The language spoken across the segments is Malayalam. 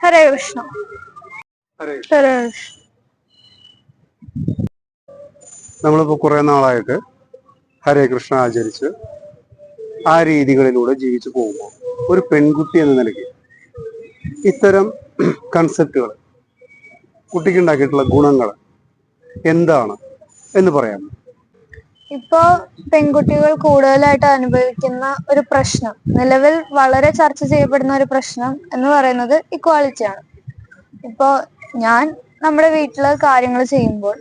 ഹരേ കൃഷ്ണ. ഹരേ കൃഷ്ണ. നമ്മളിപ്പോ കുറെ നാളായിട്ട് ഹരേ കൃഷ്ണ ആചരിച്ച് ആ രീതികളിലൂടെ ജീവിച്ചു പോകുമ്പോൾ ഒരു പെൺകുട്ടി എന്ന നിലയ്ക്ക് ഇത്തരം കൺസെപ്റ്റുകൾ കുട്ടിക്ക് ഉണ്ടാക്കിയിട്ടുള്ള ഗുണങ്ങൾ എന്താണ് എന്ന് പറയാം ഇപ്പോ പെൺകുട്ടികൾ കൂടുതലായിട്ട് അനുഭവിക്കുന്ന ഒരു പ്രശ്നം നിലവിൽ വളരെ ചർച്ച ചെയ്യപ്പെടുന്ന ഒരു പ്രശ്നം എന്ന് പറയുന്നത് ഇക്വാളിറ്റിയാണ് ഇപ്പോ ഞാൻ നമ്മുടെ വീട്ടിൽ കാര്യങ്ങൾ ചെയ്യുമ്പോൾ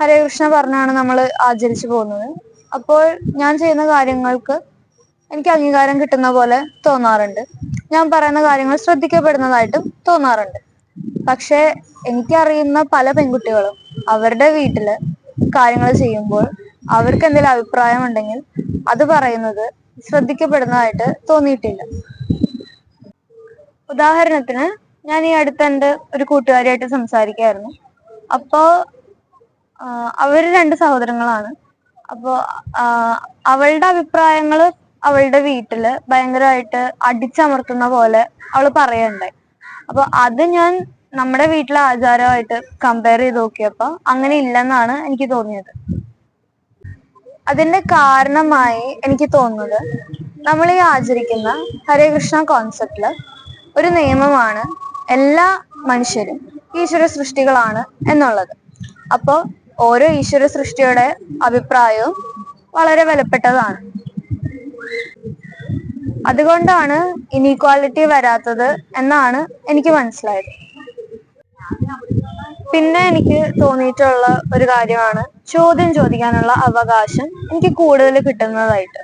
ഹരേ കൃഷ്ണ പറഞ്ഞാണ് നമ്മൾ ആചരിച്ചു പോകുന്നത്. അപ്പോൾ ഞാൻ ചെയ്യുന്ന കാര്യങ്ങൾക്ക് എനിക്ക് അംഗീകാരം കിട്ടുന്ന പോലെ തോന്നാറുണ്ട്. ഞാൻ പറയുന്ന കാര്യങ്ങൾ ശ്രദ്ധിക്കപ്പെടുന്നതായിട്ടും തോന്നാറുണ്ട്. പക്ഷേ എനിക്കറിയുന്ന പല പെൺകുട്ടികളും അവരുടെ വീട്ടിൽ കാര്യങ്ങൾ ചെയ്യുമ്പോൾ അവർക്ക് എന്തെങ്കിലും അഭിപ്രായം ഉണ്ടെങ്കിൽ അത് പറയുന്നത് ശ്രദ്ധിക്കപ്പെടുന്നതായിട്ട് തോന്നിയിട്ടില്ല. ഉദാഹരണത്തിന് ഞാൻ ഈ അടുത്ത എന്റെ ഒരു കൂട്ടുകാരിയായിട്ട് സംസാരിക്കായിരുന്നു. അപ്പോ അവർ രണ്ട് സഹോദരങ്ങളാണ്. അപ്പോ അവളുടെ അഭിപ്രായങ്ങൾ അവളുടെ വീട്ടിൽ ഭയങ്കരമായിട്ട് അടിച്ചമർത്തുന്ന പോലെ അവൾ പറയണ്ടായി അപ്പൊ അത് ഞാൻ നമ്മുടെ വീട്ടിലെ ആചാരമായിട്ട് കമ്പയർ ചെയ്ത് നോക്കിയപ്പോ അങ്ങനെ ഇല്ലെന്നാണ് എനിക്ക് തോന്നിയത്. അതിന്റെ കാരണമായി എനിക്ക് തോന്നുന്നത് നമ്മൾ ഈ ആചരിക്കുന്ന ഹരേ കൃഷ്ണ കോൺസെപ്റ്റിൽ ഒരു നിയമമാണ് എല്ലാ മനുഷ്യരും ഈശ്വര സൃഷ്ടികളാണ് എന്നുള്ളത്. അപ്പോൾ ഓരോ ഈശ്വര സൃഷ്ടിയുടെ അഭിപ്രായവും വളരെ വിലപ്പെട്ടതാണ്. അതുകൊണ്ടാണ് ഇനീക്വാളിറ്റി വരാത്തത് എന്നാണ് എനിക്ക് മനസ്സിലായത്. പിന്നെ എനിക്ക് തോന്നിയിട്ടുള്ള ഒരു കാര്യമാണ് ചോദ്യം ചോദിക്കാനുള്ള അവകാശം എനിക്ക് കൂടുതൽ കിട്ടുന്നതായിട്ട്.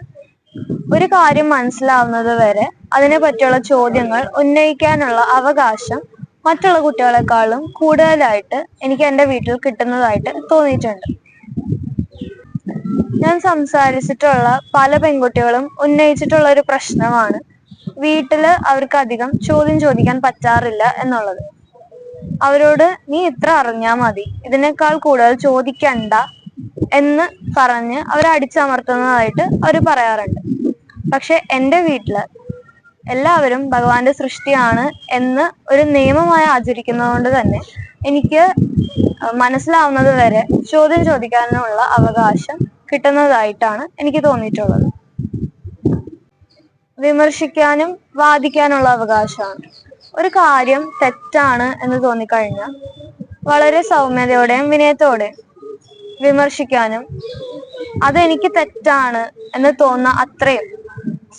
ഒരു കാര്യം മനസ്സിലാവുന്നത് വരെ അതിനെ പറ്റിയുള്ള ചോദ്യങ്ങൾ ഉന്നയിക്കാനുള്ള അവകാശം മറ്റുള്ള കുട്ടികളെക്കാളും കൂടുതലായിട്ട് എനിക്ക് എന്റെ വീട്ടിൽ കിട്ടുന്നതായിട്ട് തോന്നിയിട്ടുണ്ട്. ഞാൻ സംസാരിച്ചിട്ടുള്ള പല പെൺകുട്ടികളും ഉന്നയിച്ചിട്ടുള്ള ഒരു പ്രശ്നമാണ് വീട്ടിൽ അവർക്ക് അധികം ചോദ്യം ചോദിക്കാൻ പറ്റാറില്ല എന്നുള്ളത്. അവരോട് നീ ഇത്ര അറിഞ്ഞാ മതി. ഇതിനേക്കാൾ കൂടുതൽ ചോദിക്കണ്ട എന്ന് പറഞ്ഞ് അവരെ അടിച്ചമർത്തുന്നതായിട്ട് അവർ പറയാറുണ്ട്. പക്ഷെ എന്റെ വീട്ടിൽ എല്ലാവരും ഭഗവാന്റെ സൃഷ്ടിയാണ് എന്ന് ഒരു നിയമമായി ആചരിക്കുന്നത് കൊണ്ട് തന്നെ എനിക്ക് മനസ്സിലാവുന്നത് വരെ ചോദ്യം ചോദിക്കാനുള്ള അവകാശം കിട്ടുന്നതായിട്ടാണ് എനിക്ക് തോന്നിയിട്ടുള്ളത്. വിമർശിക്കാനും വാദിക്കാനുള്ള അവകാശമാണ്. ഒരു കാര്യം തെറ്റാണ് എന്ന് തോന്നിക്കഴിഞ്ഞാൽ വളരെ സൗമ്യതയോടെയും വിനയത്തോടെയും വിമർശിക്കാനും അതെനിക്ക് തെറ്റാണ് എന്ന് തോന്നുന്ന അത്രയും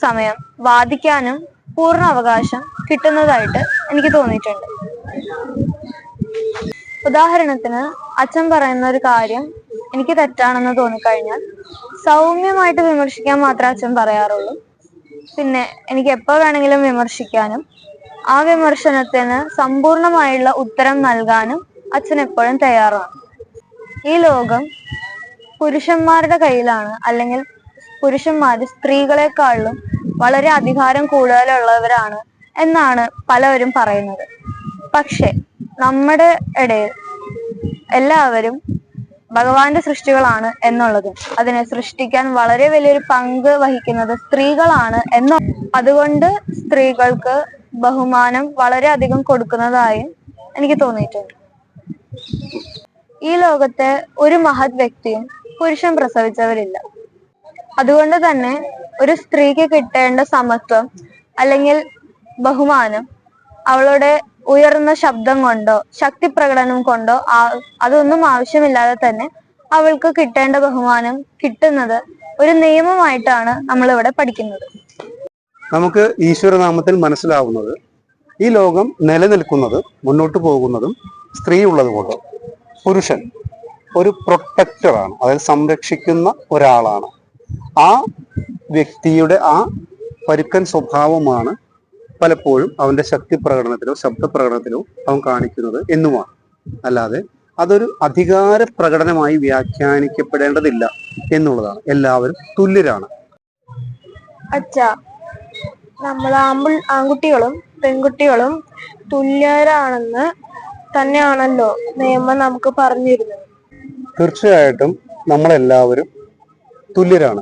സമയം വാദിക്കാനും പൂർണ അവകാശം കിട്ടുന്നതായിട്ട് എനിക്ക് തോന്നിയിട്ടുണ്ട്. ഉദാഹരണത്തിന് അച്ഛൻ പറയുന്ന ഒരു കാര്യം എനിക്ക് തെറ്റാണെന്ന് തോന്നിക്കഴിഞ്ഞാൽ സൗമ്യമായിട്ട് വിമർശിക്കാൻ മാത്രമേ അച്ഛൻ പറയാറുള്ളൂ. പിന്നെ എനിക്ക് എപ്പോ വേണമെങ്കിലും വിമർശിക്കാനും ആ വിമർശനത്തിന് സമ്പൂർണമായുള്ള ഉത്തരം നൽകാനും അച്ഛൻ എപ്പോഴും തയ്യാറാണ്. ഈ ലോകം പുരുഷന്മാരുടെ കയ്യിലാണ് അല്ലെങ്കിൽ പുരുഷന്മാർ സ്ത്രീകളെക്കാളും വളരെ അധികാരം കൂടുതലുള്ളവരാണ് എന്നാണ് പലവരും പറയുന്നത്. പക്ഷെ നമ്മുടെ ഇടയിൽ എല്ലാവരും ഭഗവാന്റെ സൃഷ്ടികളാണ് എന്നുള്ളതും അതിനെ സൃഷ്ടിക്കാൻ വളരെ വലിയൊരു പങ്ക് വഹിക്കുന്നത് സ്ത്രീകളാണ് എന്ന അതുകൊണ്ട് സ്ത്രീകൾക്ക് ബഹുമാനം വളരെയധികം കൊടുക്കുന്നതായും എനിക്ക് തോന്നിയിട്ടുണ്ട്. ഈ ലോകത്തെ ഒരു മഹത് വ്യക്തിയും പുരുഷൻ പ്രസവിച്ചവരില്ല. അതുകൊണ്ട് തന്നെ ഒരു സ്ത്രീക്ക് കിട്ടേണ്ട സമത്വം അല്ലെങ്കിൽ ബഹുമാനം അവളുടെ ഉയർന്ന ശബ്ദം കൊണ്ടോ ശക്തി പ്രകടനം കൊണ്ടോ അതൊന്നും ആവശ്യമില്ലാതെ തന്നെ അവൾക്ക് കിട്ടേണ്ട ബഹുമാനം കിട്ടുന്നത് ഒരു നിയമമായിട്ടാണ് നമ്മൾ ഇവിടെ പഠിക്കുന്നത്. നമുക്ക് ഈശ്വരനാമത്തിൽ മനസ്സിലാവുന്നത് ഈ ലോകം നിലനിൽക്കുന്നത് മുന്നോട്ട് പോകുന്നതും സ്ത്രീ ഉള്ളത് പുരുഷൻ ഒരു പ്രൊട്ടക്ടറാണ് അതായത് സംരക്ഷിക്കുന്ന ഒരാളാണ്. ആ വ്യക്തിയുടെ ആ പരുക്കൻ സ്വഭാവമാണ് പലപ്പോഴും അവന്റെ ശക്തി പ്രകടനത്തിലോ ശബ്ദ പ്രകടനത്തിലോ അവൻ കാണിക്കുന്നത് എന്നുമാണ്. അല്ലാതെ അതൊരു അധികാര പ്രകടനമായി വ്യാഖ്യാനിക്കപ്പെടേണ്ടതില്ല എന്നുള്ളതാണ്. എല്ലാവരും തുല്യരാണ്. അച്ഛാ നമ്മൾ ആമ്പിൾ ആൺകുട്ടികളും പെൺകുട്ടികളും തുല്യരാണെന്ന് തന്നെയാണല്ലോ നിയമം നമുക്ക് പറഞ്ഞിരുന്നത്. തീർച്ചയായിട്ടും നമ്മളെല്ലാവരും തുല്യരാണ്.